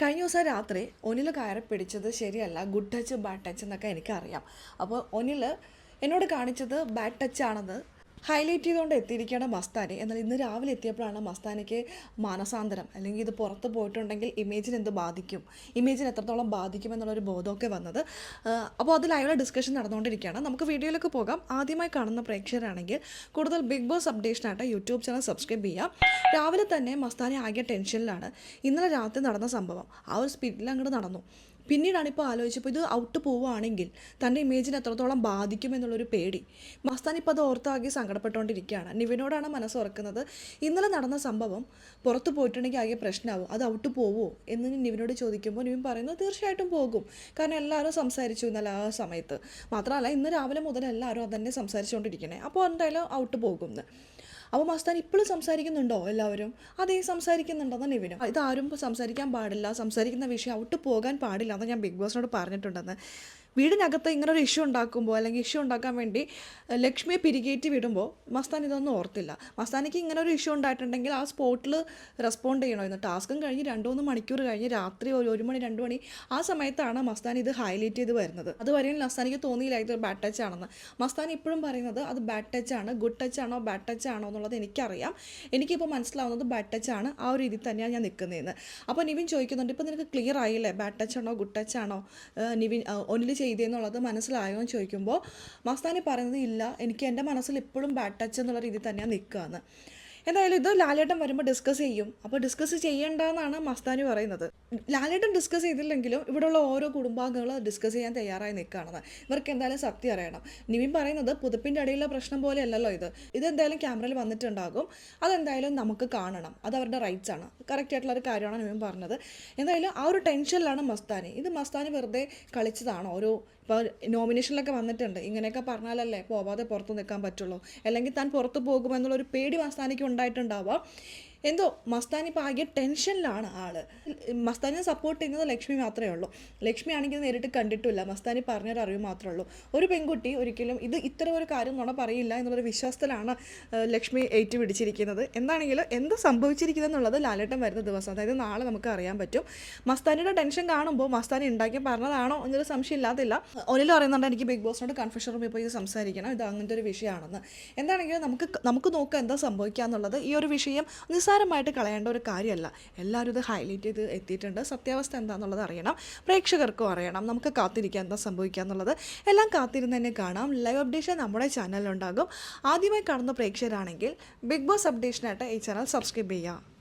കഴിഞ്ഞ ദിവസം രാത്രി ഒനിൽ കയറി പിടിച്ചത് ശരിയല്ല ഗുഡ് ടച്ച് ബാഡ് ടച്ച് എന്നൊക്കെ എനിക്കറിയാം. അപ്പോൾ ഒനിൽ എന്നോട് കാണിച്ചത് ബാഡ് ടച്ച് ആണെന്ന് ഹൈലൈറ്റ് ചെയ്തുകൊണ്ട് എത്തിയിരിക്കുകയാണ് മസ്താനി. എന്നാൽ ഇന്ന് രാവിലെ എത്തിയപ്പോഴാണ് മസ്താനിക്ക് മാനസാന്തരം അല്ലെങ്കിൽ ഇത് പുറത്ത് പോയിട്ടുണ്ടെങ്കിൽ ഇമേജിന് എന്ത് ബാധിക്കും? ഇമേജിന് എത്രത്തോളം ബാധിക്കും എന്നുള്ളൊരു ബോധമൊക്കെ വന്നത്. അപ്പോൾ അത് ലൈവിലെ ഡിസ്കഷൻ നടന്നുകൊണ്ടിരിക്കുകയാണ്. നമുക്ക് വീഡിയോയിലേക്ക് പോകാം. ആദ്യമായി കാണുന്ന പ്രേക്ഷകരാണെങ്കിൽ കൂടുതൽ ബിഗ് ബോസ് അപ്ഡേഷനായിട്ട് യൂട്യൂബ് ചാനൽ സബ്സ്ക്രൈബ് ചെയ്യാം. രാവിലെ തന്നെ മസ്താനി ആകെ ടെൻഷനിലാണ് ഇന്നലെ രാത്രി നടന്ന സംഭവം ആ ഒരു സ്പീഡിൽ അങ്ങോട്ട് നടന്നു. പിന്നീടാണ് ഇപ്പോൾ ആലോചിച്ചപ്പോൾ ഇത് ഔട്ട് പോവുകയാണെങ്കിൽ തന്റെ ഇമേജിന് എത്രത്തോളം ബാധിക്കും എന്നുള്ളൊരു പേടി. മസ്താൻ ഇപ്പോൾ അത് ഓർത്താകെ സങ്കടപ്പെട്ടുകൊണ്ടിരിക്കുകയാണ്. നിവിനോടാണ് മനസ്സ് ഉറക്കുന്നത്. ഇന്നലെ നടന്ന സംഭവം പുറത്ത് പോയിട്ടുണ്ടെങ്കിൽ ആകെ പ്രശ്നമാവും. അത് ഔട്ട് പോവുമോ എന്ന് നിവിനോട് ചോദിക്കുമ്പോൾ നിവിൻ പറയുന്നത് തീർച്ചയായിട്ടും പോകും. കാരണം എല്ലാവരും സംസാരിച്ചു ഇന്നലെ ആ സമയത്ത്. മാത്രമല്ല ഇന്ന് രാവിലെ മുതൽ എല്ലാവരും അതന്നെ സംസാരിച്ചുകൊണ്ടിരിക്കണേ. അപ്പോൾ എന്തായാലും ഔട്ട് പോകും അപ്പോൾ മസ്താൻ ഇപ്പോഴും സംസാരിക്കുന്നുണ്ടോ എല്ലാവരും? അതേ സംസാരിക്കുന്നുണ്ടെന്ന് നിവിനും. ഇതാരും സംസാരിക്കാൻ പാടില്ല. സംസാരിക്കുന്ന വിഷയം ഔട്ട് പോകാൻ പാടില്ല എന്ന് ഞാൻ ബിഗ് ബോസിനോട് പറഞ്ഞിട്ടുണ്ടെന്ന്. വീടിനകത്ത് ഇങ്ങനെ ഒരു ഇഷ്യൂ ഉണ്ടാക്കുമ്പോൾ അല്ലെങ്കിൽ ഇഷ്യൂ ഉണ്ടാക്കാൻ വേണ്ടി ലക്ഷ്മിയെ പിരികേറ്റി വിടുമ്പോൾ മസ്താൻ ഇതൊന്നും ഓർത്തില്ല. മസ്താനിക്ക് ഇങ്ങനെ ഒരു ഇഷ്യൂ ഉണ്ടായിട്ടുണ്ടെങ്കിൽ ആ സ്പോട്ടിൽ റെസ്പോണ്ട് ചെയ്യണമായിരുന്നു ടാസ്കും കഴിഞ്ഞ് രണ്ട് മൂന്ന് മണിക്കൂർ കഴിഞ്ഞ് രാത്രി ഒരു ഒരു മണി രണ്ട് മണി ആ സമയത്താണ് മസ്താൻ ഇത് ഹൈലൈറ്റ് ചെയ്ത് വരുന്നത്. അതുവരെയും മസ്താനിക്ക് തോന്നിയില്ല ഇത് ബാഡ് ടച്ച് ആണെന്ന്. മസ്താൻ ഇപ്പോഴും പറയുന്നത് അത് ബാഡ് ടച്ച് ആണ് ഗുഡ് ടച്ച് ആണോ ബാഡ് ടച്ച് ആണോ എന്നുള്ളത് എനിക്കറിയാം. എനിക്കിപ്പോൾ മനസ്സിലാവുന്നത് ബാഡ് ടച്ച് ആണ് ആ ഒരു രീതിയിൽ തന്നെയാണ് ഞാൻ നിൽക്കുന്നതെന്ന്. അപ്പോൾ നിവിൻ ചോദിക്കുന്നുണ്ട് ഇപ്പോൾ നിനക്ക് ക്ലിയർ ആയില്ലേ? ബാഡ് ടച്ച് ആണോ ഗുഡ് ടച്ച് ആണോ? നിവിൻ ഒന്നിൽ ചെയ്തതെന്നുള്ളത് മനസ്സിലായോ എന്ന് ചോദിക്കുമ്പോൾ മസ്താനി പറയുന്നത് ഇല്ല എനിക്ക് എന്റെ മനസ്സിൽ ഇപ്പോഴും ബാഡ് ടച്ച് എന്നുള്ള രീതിയിൽ തന്നെയാണ് നിൽക്കുകയെന്ന് എന്തായാലും ഇത് ലാലേട്ടൻ വരുമ്പോൾ ഡിസ്കസ് ചെയ്യും. അപ്പോൾ ഡിസ്കസ് ചെയ്യേണ്ടെന്നാണ് മസ്താനി പറയുന്നത്. ലാലേട്ടൻ ഡിസ്കസ് ചെയ്തില്ലെങ്കിലും ഇവിടെയുള്ള ഓരോ കുടുംബാംഗങ്ങളും ഡിസ്കസ് ചെയ്യാൻ തയ്യാറായി നിൽക്കുകയാണെന്ന് ഇവർക്ക് എന്തായാലും സത്യം അറിയണം. നിവിൻ പറയുന്നത് പുതുപ്പിന്റെ ഇടയിലുള്ള പ്രശ്നം പോലെയല്ലല്ലോ ഇത്. ഇതെന്തായാലും ക്യാമറയിൽ വന്നിട്ടുണ്ടാകും. അതെന്തായാലും നമുക്ക് കാണണം. അത് അവരുടെ റൈറ്റ്സ് ആണ്. കറക്റ്റ് ആയിട്ടുള്ള ഒരു കാര്യമാണ് നിവിൻ പറഞ്ഞത്. എന്തായാലും ആ ഒരു ടെൻഷനിലാണ് മസ്താനി. ഇത് മസ്താനി വെറുതെ കളിച്ചതാണ്. ഓരോ ഇപ്പോൾ നോമിനേഷനിലൊക്കെ വന്നിട്ടുണ്ട്. ഇങ്ങനെയൊക്കെ പറഞ്ഞാലല്ലേ പോവാതെ പുറത്ത് നിൽക്കാൻ പറ്റുള്ളൂ. അല്ലെങ്കിൽ താൻ പുറത്ത് പോകുമെന്നുള്ളൊരു പേടി മസ്താനിക്ക് ഉണ്ടായിട്ടുണ്ടാവാം. എന്തോ മസ്താനി ഇപ്പോൾ ആകെ ടെൻഷനിലാണ് ആൾ. മസ്താനിനെ സപ്പോർട്ട് ചെയ്യുന്നത് ലക്ഷ്മി മാത്രമേ ഉള്ളൂ. ലക്ഷ്മി ആണെങ്കിൽ നേരിട്ട് കണ്ടിട്ടില്ല. മസ്താനി പറഞ്ഞൊരു അറിവ് മാത്രമേ ഉള്ളൂ. ഒരു പെൺകുട്ടി ഒരിക്കലും ഇത് ഇത്തരം ഒരു കാര്യം നുണ പറയില്ല എന്നുള്ളൊരു വിശ്വാസത്തിലാണ് ലക്ഷ്മി ഏറ്റു പിടിച്ചിരിക്കുന്നത് എന്താണെങ്കിലും എന്ത് സംഭവിച്ചിരിക്കുന്നത് എന്നുള്ളത് ലാലേട്ടൻ വരുന്ന ദിവസം അതായത് നാളെ നമുക്ക് അറിയാൻ പറ്റും. മസ്താനിയുടെ ടെൻഷൻ കാണുമ്പോൾ മസ്താനി ഉണ്ടാക്കി പറഞ്ഞതാണോ എന്നൊരു സംശയം ഇല്ലാതില്ല. ഒലിൽ പറയുന്നുണ്ട് എനിക്ക് ബിഗ് ബോസിനോട് കൺഫ്യൂഷൻ റൂമിൽ പോയി സംസാരിക്കണം. ഇത് അങ്ങനത്തെ ഒരു വിഷയമാണെന്ന്. എന്താണെങ്കിലും നമുക്ക് നമുക്ക് നോക്കാം എന്താ സംഭവിക്കുക എന്നുള്ളത് ഈ ഒരു വിഷയം നിസ്സാരമായിട്ട് കളയേണ്ട ഒരു കാര്യമല്ല. എല്ലാവരും ഇത് ഹൈലൈറ്റ് ചെയ്ത് എത്തിയിട്ടുണ്ട്. സത്യാവസ്ഥ എന്താണെന്നുള്ളത് അറിയണം. പ്രേക്ഷകർക്കും അറിയണം. നമുക്ക് കാത്തിരിക്കാൻ എന്താ സംഭവിക്കുക എന്നുള്ളത്. എല്ലാം കാത്തിരുന്ന് തന്നെ കാണാം. ലൈവ് അപ്ഡേഷൻ നമ്മുടെ ചാനലിലുണ്ടാകും ആദ്യമായി കാണുന്ന പ്രേക്ഷകരാണെങ്കിൽ ബിഗ് ബോസ് അപ്ഡേഷനായിട്ട് ഈ ചാനൽ സബ്സ്ക്രൈബ് ചെയ്യുക.